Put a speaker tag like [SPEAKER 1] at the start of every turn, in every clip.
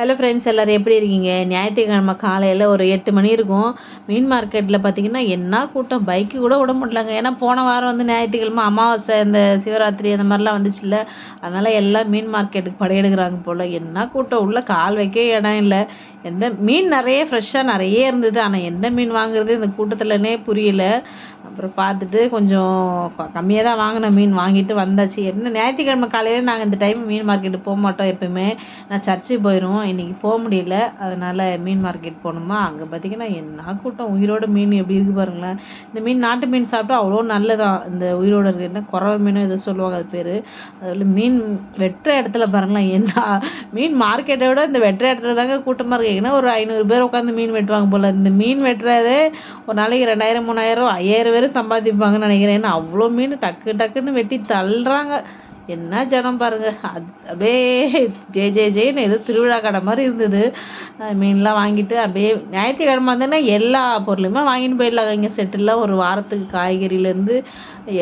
[SPEAKER 1] Hello friends எல்லோரும் எப்படி இருக்கீங்க? ஞாயிற்றுக்கிழமை காலையில் ஒரு எட்டு மணி இருக்கும். மீன் மார்க்கெட்டில் பார்த்திங்கன்னா என்ன கூட்டம்? பைக்கு கூட விட முடியலங்க. ஏன்னா போன வாரம் வந்து ஞாயிற்றுக்கிழமை அமாவாசை இந்த சிவராத்திரி அந்த மாதிரிலாம் வந்துச்சுல்ல. அதனால் எல்லாம் மீன் மார்க்கெட்டுக்கு படையெடுக்கிறாங்க போல். என்ன கூட்டம்? உள்ளே கால் வைக்க இடம் இல்லை. எந்த மீன் நிறைய ஃப்ரெஷ்ஷாக நிறைய இருந்தது. ஆனால் எந்த மீன் வாங்குறது? இந்த கூட்டத்தில்னே புரியல. அப்புறம் பார்த்துட்டு கொஞ்சம் கம்மியாக தான் வாங்கின மீன் வாங்கிட்டு வந்தாச்சு. என்ன? ஞாயிற்றுக்கிழமை காலையில் நாங்கள் இந்த டைம் மீன் மார்க்கெட்டு போக மாட்டோம் எப்போயுமே. நான் சர்ச்சுக்கு போயிடுவோம் இன்றைக்கி போக முடியல. அதனால் மீன் மார்க்கெட் போகணுமா? அங்கே பார்த்திங்கன்னா என்ன கூட்டம்? உயிரோட மீன் எப்படி இருக்குது பாருங்களேன். இந்த மீன் நாட்டு மீன் சாப்பிட்டா அவ்வளோ நல்லதான் இந்த உயிரோட இருக்குது என்ன குறவை மீன் எதோ சொல்லுவாங்க அது பேர். அதில் மீன் வெட்டுற இடத்துல பாருங்களேன் என்ன? மீன் மார்க்கெட்டை விட இந்த வெட்டுற இடத்துல தாங்க கூட்டமாக இருக்குது ஏன்னா ஒரு ஐநூறு பேர் உட்காந்து மீன் வெட்டுவாங்க போல். இந்த மீன் வெட்டுறதே ஒரு நாளைக்கு ரெண்டாயிரம் மூணாயிரம் ஐயாயிரம் பேர் சம்பாதிப்பாங்கன்னு நினைக்கிறேன். ஏன்னா அவ்வளோ மீன் டக்கு டக்குன்னு வெட்டி தள்ளுறாங்க. என்ன ஜனம் பாருங்கள் அது அப்படியே ஜே ஜே ஜேன்னு ஏதோ திருவிழா கடை மாதிரி இருந்தது. மீன்லாம் வாங்கிட்டு அப்படியே ஞாயிற்றுக்கிழமை வந்தோன்னா எல்லா பொருளுமே வாங்கிட்டு போயிடலாங்க. இங்கே செட்டில் ஒரு வாரத்துக்கு காய்கறியிலேருந்து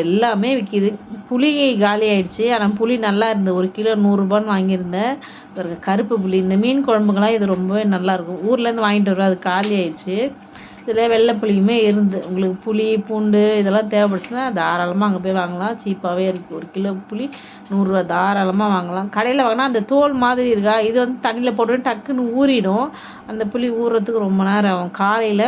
[SPEAKER 1] எல்லாமே விற்கிது புளி காலி ஆயிடுச்சு. ஆனால் புளி நல்லா இருந்தது. ஒரு கிலோ நூறுரூபான்னு வாங்கியிருந்தேன். பாருங்கள் கருப்பு புளி. இந்த மீன் குழம்புங்கெல்லாம் இது ரொம்பவே நல்லாயிருக்கும் ஊர்லேருந்து வாங்கிட்டு வருவோம் அது காலி ஆயிடுச்சு. சில வெள்ளை புளியுமே இருந்து உங்களுக்கு புளி பூண்டு இதெல்லாம் தேவைப்படுச்சுன்னா தாராளமாக அங்கே போய் வாங்கலாம். சீப்பாகவே இருக்குது ஒரு கிலோ புளி நூறுரூவா தாராளமாக வாங்கலாம். கடையில் வாங்கினா அந்த தோல் மாதிரி இருக்கா? இது வந்து தண்ணியில் போட்டு டக்குன்னு ஊறிடும். அந்த புளி ஊறுறதுக்கு ரொம்ப நேரம் ஆகும். காலையில்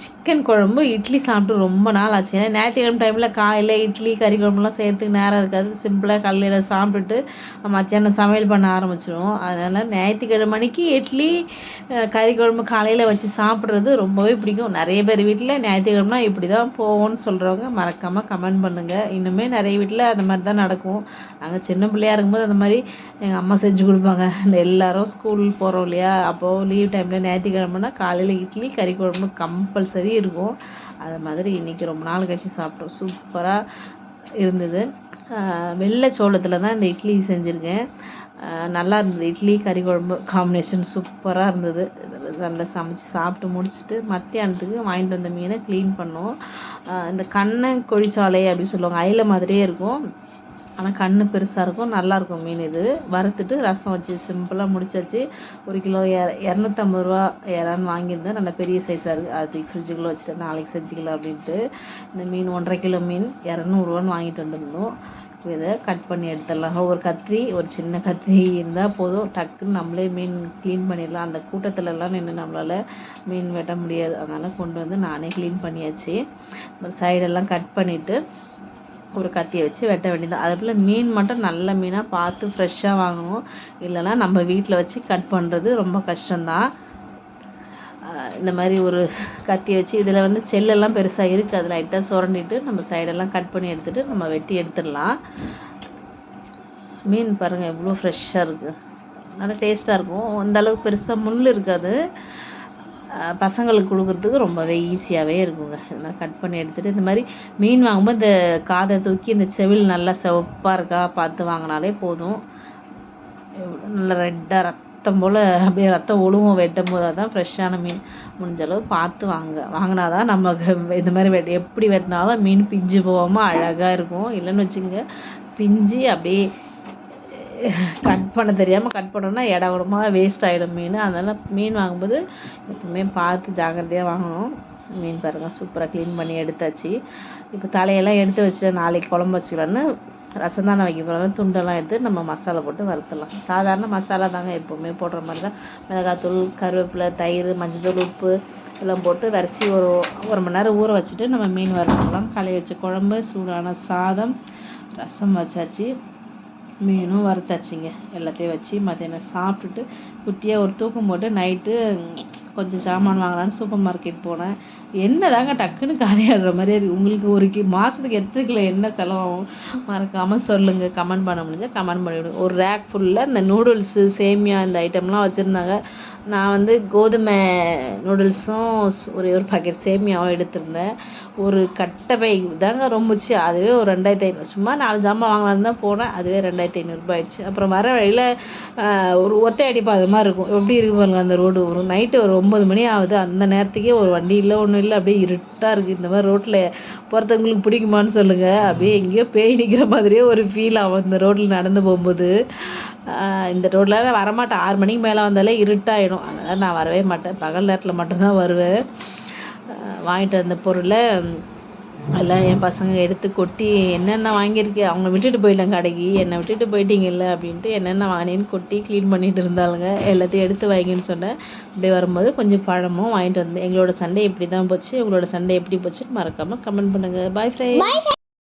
[SPEAKER 1] சிக்கன் குழம்பு இட்லி சாப்பிட்டு ரொம்ப நாள் ஆச்சு. ஏன்னா ஞாயிற்றுக்கிழமை டைமில் காலையில் இட்லி கறி குழம்புலாம் செய்கிறதுக்கு நேரம் இருக்காது. சிம்பிளாக காலையில் சாப்பிட்டுட்டு மத்தியானம் சமையல் பண்ண ஆரம்பிச்சிடுவோம் அதனால் ஞாயிற்றுக்கிழமை மணிக்கு இட்லி கறி குழம்பு காலையில் வச்சு சாப்பிட்றது ரொம்பவே பிடிக்கும். நிறைய பேர் வீட்டில் ஞாயிற்றுக்கிழமைனா இப்படி தான் போவோம்னு சொல்கிறவங்க மறக்காமல் கமெண்ட் பண்ணுங்கள் இன்னுமே நிறைய வீட்டில் அந்த மாதிரி தான் நடக்கும். நாங்கள் சின்ன பிள்ளையாக இருக்கும்போது அந்த மாதிரி எங்கள் அம்மா செஞ்சு கொடுப்பாங்க. இந்த எல்லோரும் ஸ்கூல் போகிறோம் இல்லையா? அப்போது லீவ் டைமில் ஞாயிற்றுக்கிழமைனா காலையில் இட்லி கறி குழம்பு கம் கம்பல்சரி இருக்கும். அது மாதிரி இன்றைக்கி ரொம்ப நாள் கழித்து சாப்பிட்டோம். சூப்பராக இருந்தது. வெள்ளை சோளத்தில் தான் இந்த இட்லி செஞ்சுருக்கேன். நல்லா இருந்தது. இட்லி கறி குழம்பு காம்பினேஷன் சூப்பராக இருந்தது. நல்லா சமைச்சு சாப்பிட்டு முடிச்சுட்டு மத்தியானத்துக்கு வாங்கிட்டு வந்த மீனை க்ளீன் பண்ணோம். இந்த கண்ணை கொழிச்சாலை அப்படின்னு சொல்லுவாங்க. அயில மாதிரியே இருக்கும். ஆனால் கண் பெருசாக இருக்கும் நல்லாயிருக்கும் மீன் இது. வறுத்துட்டு ரசம் வச்சு சிம்பிளாக முடிச்சாச்சு. ஒரு கிலோ எ இரநூத்தம்பது ரூபா இறான்னு வாங்கியிருந்தேன். நல்லா பெரிய சைஸாக இருக்குது அது ஃப்ரிட்ஜுக்குள்ளே வச்சுட்டு நாளைக்கு செஞ்சுக்கலாம் அப்படின்ட்டு. இந்த மீன் ஒன்றரை கிலோ மீன் இரநூறுவான்னு வாங்கிட்டு வந்திருந்தோம் இதை கட் பண்ணி எடுத்துடலாம். ஒரு கத்திரி ஒரு சின்ன கத்திரி இருந்தால் போதும். டக்குன்னு நம்மளே மீன் க்ளீன் பண்ணிடலாம். அந்த கூட்டத்துலலாம் நின்று நம்மளால் மீன் வெட்ட முடியாது. அதனால் கொண்டு வந்து நானே க்ளீன் பண்ணியாச்சு. சைடெல்லாம் கட் பண்ணிவிட்டு ஒரு கத்தியை வச்சு வெட்ட வேண்டியது. அதே போல் மீன் மட்டும் நல்ல மீனாக பார்த்து ஃப்ரெஷ்ஷாக வாங்கணும். இல்லைனா நம்ம வீட்டில் வச்சு கட் பண்ணுறது ரொம்ப கஷ்டம்தான். இந்த மாதிரி ஒரு கத்தியை வச்சு இதில் வந்து செல்லெல்லாம் பெருசாக இருக்குது அது லைட்டாக சுரண்டிட்டு நம்ம சைடெல்லாம் கட் பண்ணி எடுத்துகிட்டு நம்ம வெட்டி எடுத்துடலாம். மீன் பாருங்கள் எவ்வளோ ஃப்ரெஷ்ஷாக இருக்குது நல்லா டேஸ்ட்டாக இருக்கும். அந்தளவுக்கு பெருசாக முள் இருக்காது. பசங்களுக்கு கொடுக்குறதுக்கு ரொம்பவே ஈஸியாகவே இருக்குங்க. இது மாதிரி கட் பண்ணி எடுத்துகிட்டு இந்த மாதிரி மீன் வாங்கும்போது இந்த காதை தூக்கி இந்த செவில் நல்லா சிவப்பாக இருக்கா பார்த்து வாங்கினாலே போதும். நல்லா ரெட்டாக ரத்தம் போல் அப்படியே ரத்தம் ஒழுகும் வெட்டும் போது தான் ஃப்ரெஷ்ஷான மீன். முடிஞ்ச அளவு பார்த்து வாங்க. வாங்கினா தான் நமக்கு இந்த மாதிரி வெட் எப்படி வெட்டினாலும் மீன் பிஞ்சு போகாமல் அழகாக இருக்கும். இல்லைன்னு வச்சுக்கோங்க பிஞ்சு அப்படியே கட் பண்ண தெரியாமல் கட் பண்ணோம்னா இட கூடமாக வேஸ்ட் ஆகிடும் மீன். அதனால் மீன் வாங்கும்போது எப்பவுமே பார்த்து ஜாக்கிரதையாக வாங்கணும். மீன் பாருங்கள் சூப்பராக க்ளீன் பண்ணி எடுத்தாச்சு. இப்போ தலையெல்லாம் எடுத்து வச்சுட்டு நாளைக்கு குழம்பு வச்சுக்கலான்னு ரசம் தானே வைக்க போகிறோம் துண்டெல்லாம் எடுத்து நம்ம மசாலா போட்டு வறுத்துடலாம். சாதாரண மசாலா தாங்க எப்போவுமே போடுற மாதிரி தான். மிளகாத்தூள் கருவேப்பிலை தயிர் மஞ்சள் உப்பு எல்லாம் போட்டு வரைச்சி ஒரு ஒரு மணி நேரம் ஊற வச்சுட்டு நம்ம மீன் வறுத்துக்கலாம் களை வச்ச குழம்பு சூடான சாதம் ரசம் வச்சாச்சு. மீனும் வறுத்தாச்சுங்க. எல்லாத்தையும் வச்சு மத்தியானம் சாப்பிட்டுட்டு குட்டியாக ஒரு தூக்கம் போட்டு நைட்டு கொஞ்சம் சாமான் வாங்கலான்னு சூப்பர் மார்க்கெட் போனேன். என்ன தாங்க டக்குன்னு காலியாடுற மாதிரி அது உங்களுக்கு ஒரு கி மாதத்துக்கு எத்தனை கிலோ என்ன செலவாகும்? மறக்காமல் சொல்லுங்கள் கமெண்ட் பண்ண முடிஞ்சால் கமெண்ட் பண்ணிவிடுங்க ஒரு ரேக் ஃபுல்லாக இந்த நூடுல்ஸு சேமியா இந்த ஐட்டம்லாம் வச்சுருந்தாங்க. நான் வந்து கோதுமை நூடுல்ஸும் ஒரே ஒரு பாக்கெட் சேமியாவும் எடுத்திருந்தேன். ஒரு கட்டப்பை தாங்க ரொம்பச்சு. அதுவே ஒரு ரெண்டாயிரத்தி ஐநூறு. சும்மா நாலு ஜாமான் வாங்கலான்னு தான் போனேன். அதுவே ரெண்டாயிரத்தி ஐநூறுரூபா ஆயிடுச்சு. அப்புறம் வர வழியில் ஒரு ஒத்தை அடிப்பாத மாதிரி இருக்கும். எப்படி இருக்கு பாருங்க அந்த ரோடு. ஒரு நைட்டு ஒரு ஒம்பது மணி ஆகுது. அந்த நேரத்துக்கே ஒரு வண்டி இல்லை ஒன்றும் இல்லை. அப்படியே இருட்டாக இருக்குது இந்த மாதிரி ரோட்டில் போகிறதுங்களுக்கு பிடிக்குமான்னு சொல்லுங்கள் அப்படியே எங்கேயோ பேய் நிற்கிற மாதிரியே ஒரு ஃபீல் ஆகும். இந்த ரோட்டில் நடந்து போகும்போது. இந்த ரோட்டில் நான் வரமாட்டேன். ஆறு மணிக்கு மேலே வந்தாலே இருட்டாயிடும். அதனால் நான் வரவே மாட்டேன். பகல் நேரத்தில் மட்டும்தான் வருவேன். வாங்கிட்டு வந்த பொருளை எல்லாம் என் பசங்க எடுத்து கொட்டி என்னென்ன வாங்கியிருக்கு அவங்க விட்டுட்டு போயிடலாம் கடைக்கு என்னை விட்டுட்டு போயிட்டீங்கல்ல அப்படின்ட்டு என்னென்ன வாங்கினேன்னு கொட்டி க்ளீன் பண்ணிட்டு இருந்தாளுங்க. எல்லாத்தையும் எடுத்து வாங்கின்னு சொன்னேன். அப்படியே வரும்போது கொஞ்சம் பழமும் வாங்கிட்டு வந்தேன். எங்களோட சண்டே இப்படி தான் போச்சு. உங்களோட சண்டே எப்படி போச்சுன்னு மறக்காமல் கமெண்ட் பண்ணுங்கள் பாய் ஃப்ரெண்ட்